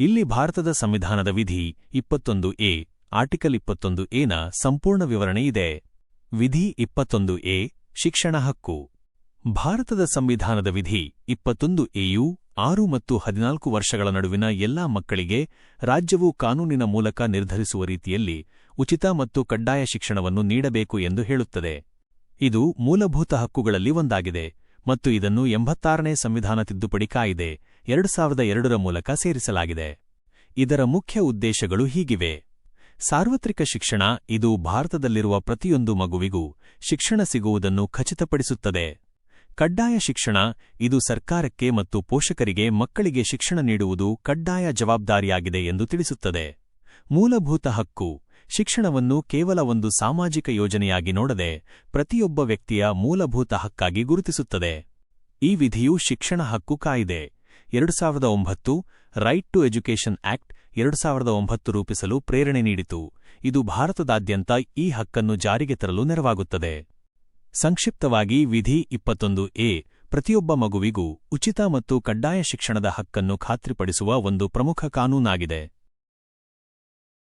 ಇಲ್ಲಿ ಭಾರತದ ಸಂವಿಧಾನದ ವಿಧಿ ಇಪ್ಪತ್ತೊಂದು ಎ, ಆರ್ಟಿಕಲ್ ಇಪ್ಪತ್ತೊಂದು ಎನ ಸಂಪೂರ್ಣ ವಿವರಣೆ ಇದೆ. ವಿಧಿ ಇಪ್ಪತ್ತೊಂದು ಎ, ಶಿಕ್ಷಣ ಹಕ್ಕು. ಭಾರತದ ಸಂವಿಧಾನದ ವಿಧಿ ಇಪ್ಪತ್ತೊಂದು ಎಯು ಆರು ಮತ್ತು ಹದಿನಾಲ್ಕು ವರ್ಷಗಳ ನಡುವಿನ ಎಲ್ಲಾ ಮಕ್ಕಳಿಗೆ ರಾಜ್ಯವು ಕಾನೂನಿನ ಮೂಲಕ ನಿರ್ಧರಿಸುವ ರೀತಿಯಲ್ಲಿ ಉಚಿತ ಮತ್ತು ಕಡ್ಡಾಯ ಶಿಕ್ಷಣವನ್ನು ನೀಡಬೇಕು ಎಂದು ಹೇಳುತ್ತದೆ. ಇದು ಮೂಲಭೂತ ಹಕ್ಕುಗಳಲ್ಲಿ ಒಂದಾಗಿದೆ ಮತ್ತು ಇದನ್ನು ಎಂಬತ್ತಾರನೇ ಸಂವಿಧಾನ ತಿದ್ದುಪಡಿ ಕಾಯಿದೆ. ಎರಡು ಸಾವಿರದ ಎರಡರ ಮೂಲಕ ಸೇರಿಸಲಾಗಿದೆ. ಇದರ ಮುಖ್ಯ ಉದ್ದೇಶಗಳು ಹೀಗಿವೆ. ಸಾರ್ವತ್ರಿಕ ಶಿಕ್ಷಣ ಇದು ಭಾರತದಲ್ಲಿರುವ ಪ್ರತಿಯೊಂದು ಮಗುವಿಗೂ ಶಿಕ್ಷಣ ಸಿಗುವುದನ್ನು ಖಚಿತಪಡಿಸುತ್ತದೆ. ಕಡ್ಡಾಯ ಶಿಕ್ಷಣ ಇದು ಸರ್ಕಾರಕ್ಕೆ ಮತ್ತು ಪೋಷಕರಿಗೆ ಮಕ್ಕಳಿಗೆ ಶಿಕ್ಷಣ ನೀಡುವುದು ಕಡ್ಡಾಯ ಜವಾಬ್ದಾರಿಯಾಗಿದೆ ಎಂದು ತಿಳಿಸುತ್ತದೆ. ಮೂಲಭೂತ ಹಕ್ಕು ಶಿಕ್ಷಣವನ್ನು ಕೇವಲ ಒಂದು ಸಾಮಾಜಿಕ ಯೋಜನೆಯಾಗಿ ನೋಡದೆ ಪ್ರತಿಯೊಬ್ಬ ವ್ಯಕ್ತಿಯ ಮೂಲಭೂತ ಹಕ್ಕಾಗಿ ಗುರುತಿಸುತ್ತದೆ. ಈ ವಿಧಿಯು ಶಿಕ್ಷಣ ಹಕ್ಕು ಕಾಯಿದೆ. ಎರಡು ಸಾವಿರದ ಒಂಬತ್ತು ರೈಟ್ ಟು ಎಜುಕೇಷನ್ ಆಕ್ಟ್ ಎರಡು ಸಾವಿರದ ಒಂಬತ್ತು ರೂಪಿಸಲು ಪ್ರೇರಣೆ ನೀಡಿತು. ಇದು ಭಾರತದಾದ್ಯಂತ ಈ ಹಕ್ಕನ್ನು ಜಾರಿಗೆ ತರಲು ನೆರವಾಗುತ್ತದೆ. ಸಂಕ್ಷಿಪ್ತವಾಗಿ ವಿಧಿ ಇಪ್ಪತ್ತೊಂದು ಎ, ಪ್ರತಿಯೊಬ್ಬ ಮಗುವಿಗೂ ಉಚಿತ ಮತ್ತು ಕಡ್ಡಾಯ ಶಿಕ್ಷಣದ ಹಕ್ಕನ್ನು ಖಾತ್ರಿಪಡಿಸುವ ಒಂದು ಪ್ರಮುಖ ಕಾನೂನಾಗಿದೆ.